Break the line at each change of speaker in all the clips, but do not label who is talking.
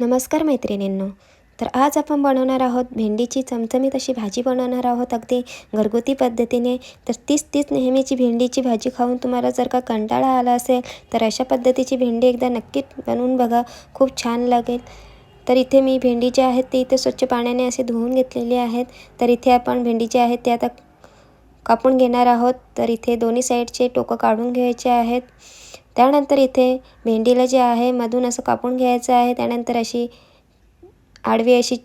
नमस्कार मैत्रिणींनो. तर आज आपण बनवणार आहोत भेंडीची चमचमीत अशी भाजी बनवणार आहोत अगदी घरगुती पद्धतीने. तर तीच तीच नेहमीची भेंडीची भाजी खाऊन तुम्हाला जर का कंटाळा आला असेल तर अशा पद्धतीची भेंडी एकदा नक्कीच बनवून बघा. खूप छान लागेल. तर इथे मी भेंडी जे आहेत ते इथे स्वच्छ पाण्याने असे धुवून घेतलेले आहेत. तर इथे आपण भेंडी जे आहेत ते आता कापून घेणार आहोत. तर इथे दोन्ही साईडचे टोकं काढून घ्यायचे आहेत. त्यानंतर इथे भेंडीला जे आहे मधून असं कापून घ्यायचं आहे. त्यानंतर अशी आडवी अशी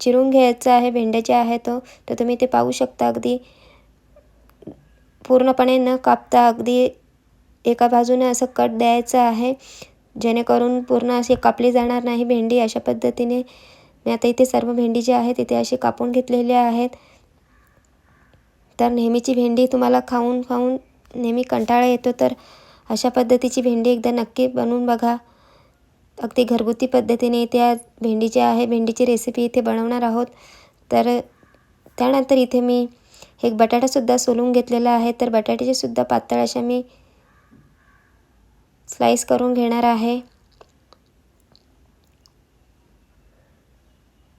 चिरून घ्यायचं आहे. भेंड्या जे आहे तो तर तुम्ही ते पाहू शकता. अगदी पूर्णपणे न कापता अगदी एका बाजूने असं कट द्यायचं आहे. जेणेकरून पूर्ण अशी कापली जाणार नाही भेंडी अशा पद्धतीने. मी आता इथे सर्व भेंडी जे आहेत तिथे अशी कापून घेतलेली आहेत. तर नेहमीची भेंडी तुम्हाला खाऊन खाऊन नेहमी कंटाळा येतो. तर अशा पद्धतीची भेंडी एकदा नक्की बनवून बघा. अगदी घरगुती पद्धतीने त्या भेंडीची आहे भेंडीची रेसिपी इथे बनवणार आहोत. तर त्यानंतर इथे मी एक बटाटासुद्धा सोलून घेतलेला आहे. तर बटाट्याचे सुद्धा पातळ अशा मी स्लाईस करून घेणार आहे.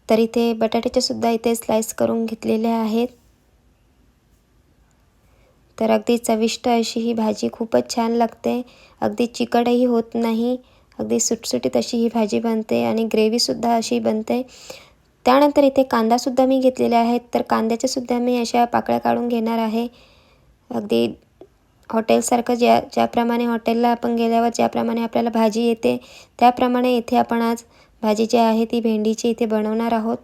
तर इथे बटाट्याचे सुद्धा इथे स्लाईस करून घेतलेले आहेत. तर अगदी चविष्ट अशी ही भाजी खूपच छान लागते. अगदी चिकटही होत नाही. अगदी सुटसुटीत अशी ही भाजी बनते आणि ग्रेव्हीसुद्धा अशी बनते. त्यानंतर इथे कांदासुद्धा मी घेतलेले आहेत. तर कांद्याच्यासुद्धा मी अशा पाकळ्या काढून घेणार आहे. अगदी हॉटेलसारखं ज्या ज्याप्रमाणे हॉटेलला आपण गेल्यावर ज्याप्रमाणे आपल्याला भाजी येते त्याप्रमाणे इथे आपण आज भाजी जी आहे ती भेंडीची इथे बनवणार आहोत.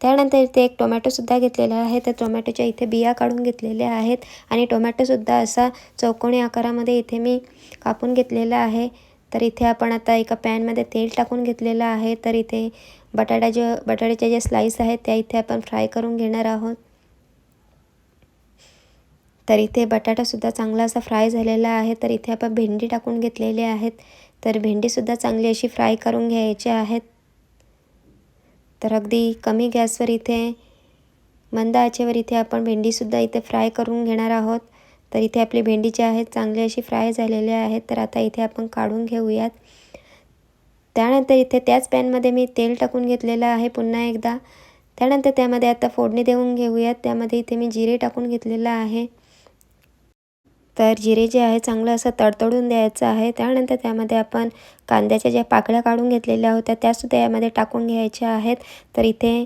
त्यानंतर इथे एक टोमॅटोसुद्धा घेतलेला आहे. तर टोमॅटोच्या इथे बिया काढून घेतलेल्या आहेत आणि टोमॅटोसुद्धा असा चौकोनी आकारामध्ये इथे मी कापून घेतलेला आहे. तर इथे आपण आता एका पॅनमध्ये तेल टाकून घेतलेलं आहे. तर इथे बटाटा जे बटाट्याच्या ज्या स्लाईस आहेत त्या इथे आपण फ्राय करून घेणार आहोत. तर इथे बटाटासुद्धा चांगला असा फ्राय झालेला आहे. तर इथे आपण भेंडी टाकून घेतलेली आहेत. तर भेंडीसुद्धा चांगली अशी फ्राय करून घ्यायची आहेत. तर अगदी कमी गॅसवर इथे मंद आचेवर इथे आपण भेंडीसुद्धा इथे फ्राय करून घेणार आहोत. तर इथे आपली भेंडी जी आहेत चांगली अशी फ्राय झालेली आहेत तर आता इथे आपण काढून घेऊयात. त्यानंतर इथे त्याच पॅनमध्ये मी तेल टाकून घेतलेलं आहे पुन्हा एकदा. त्यानंतर त्यामध्ये आता फोडणी देऊन घेऊयात. त्यामध्ये इथे मी जिरे टाकून घेतलेलं आहे. तर जिरे जे आहे चांगलं असं तडतडून द्यायचं आहे. त्यानंतर त्यामध्ये आपण कांद्याच्या ज्या पाकळ्या काढून घेतलेल्या होत्या त्यासुद्धा यामध्ये टाकून घ्यायच्या आहेत. तर इथे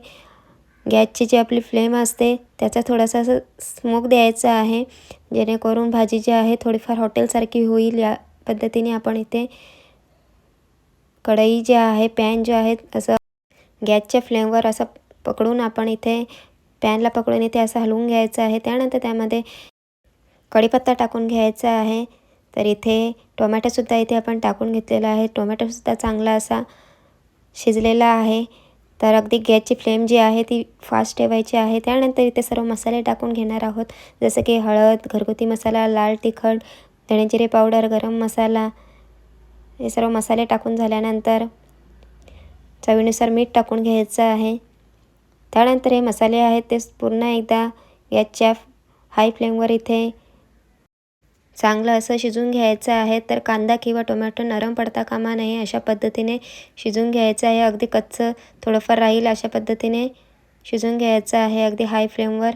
गॅसची जी आपली फ्लेम असते त्याचा थोडासा असं स्मोक द्यायचा आहे. जेणेकरून भाजी जी आहे थोडीफार हॉटेलसारखी होईल. या पद्धतीने आपण इथे कढई जे आहे पॅन जे आहे असं गॅसच्या फ्लेमवर असं पकडून आपण इथे पॅनला पकडून इथे असं हलवून घ्यायचं आहे. त्यानंतर त्यामध्ये कढीपत्ता टाकून घ्यायचा आहे. तर इथे टोमॅटोसुद्धा इथे आपण टाकून घेतलेला आहे. टोमॅटोसुद्धा चांगला असा शिजलेला आहे. तर अगदी गॅसची फ्लेम जी आहे ती फास्ट ठेवायची आहे. त्यानंतर इथे सर्व मसाले टाकून घेणार आहोत. जसं की हळद घरगुती मसाला लाल तिखट धणेजिरे पावडर गरम मसाला हे सर्व मसाले टाकून झाल्यानंतर चवीनुसार मीठ टाकून घ्यायचं आहे. त्यानंतर हे मसाले आहेत ते पूर्ण एकदा गॅसच्या हाय फ्लेमवर इथे चांगलं असं शिजून घ्यायचं आहे तर कांदा किंवा टोमॅटो नरम पडता कामा नये अशा पद्धतीने शिजून घ्यायचं आहे. अगदी कच्चं थोडंफार राहील अशा पद्धतीने शिजून घ्यायचं आहे. अगदी हाय फ्लेमवर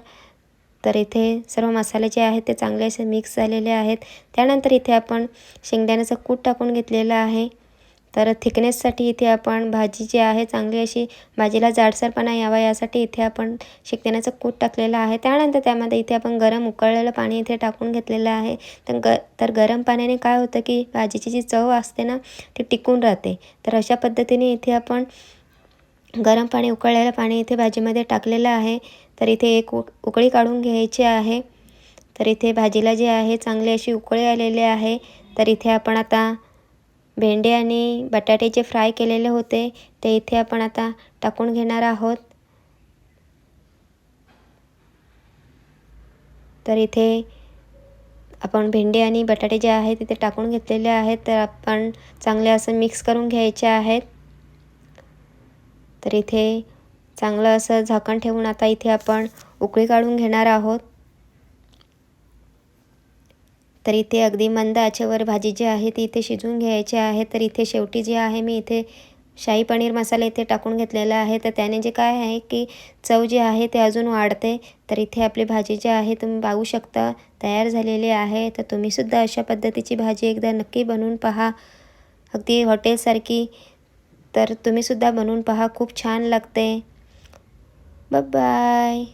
तर इथे सर्व मसाले जे आहेत ते चांगले असे मिक्स झालेले आहेत. त्यानंतर इथे आपण शेंगदाण्याचं कूट टाकून घेतलेलं आहे. तर थिकनेससाठी इथे आपण भाजी जी आहे चांगली अशी भाजीला जाडसरपणा यावा यासाठी इथे आपण शेंगदाण्याचं कूट टाकलेलं आहे. त्यानंतर त्यामध्ये इथे आपण गरम उकळलेलं पाणी इथे टाकून घेतलेलं आहे. तर ग तर गरम पाण्याने काय होतं की भाजीची जी चव असते ना ती टिकून राहते. तर अशा पद्धतीने इथे आपण गरम पाणी उकळलेलं पाणी इथे भाजीमध्ये टाकलेलं आहे. तर इथे एक उक उकळी काढून घ्यायची आहे. तर इथे भाजीला जे आहे चांगली अशी उकळी आलेली आहे. तर इथे आपण आता भेंडे आणि बटाटे जे फ्राय केलेले होते ते इथे आपण आता टाकून घेणार आहोत. तर इथे आपण भेंडे आणि बटाटे जे आहेत तिथे टाकून घेतलेले आहेत. तर आपण चांगले असं मिक्स करून घ्यायचे आहेत. तर इथे चांगलं असं झाकण ठेवून आता इथे आपण उकळी काढून घेणार आहोत. तर इथे अगदी मंद आचेवर भाजी जी आहे ती इथे शिजून घ्यायची आहे. तर इथे शेवटी जी आहे मी इथे शाही पनीर मसाला इथे टाकून घेतलेला आहे. तर त्याने जे काय आहे की चव जी आहे ते अजून वाढते. तर इथे आपली भाजी जी आहे तुम्ही पाहू शकता तयार झालेली आहे. तर तुम्हीसुद्धा अशा पद्धतीची भाजी एकदा नक्की बनवून पहा. अगदी हॉटेलसारखी तर तुम्हीसुद्धा बनवून पहा. खूप छान लागते. बाय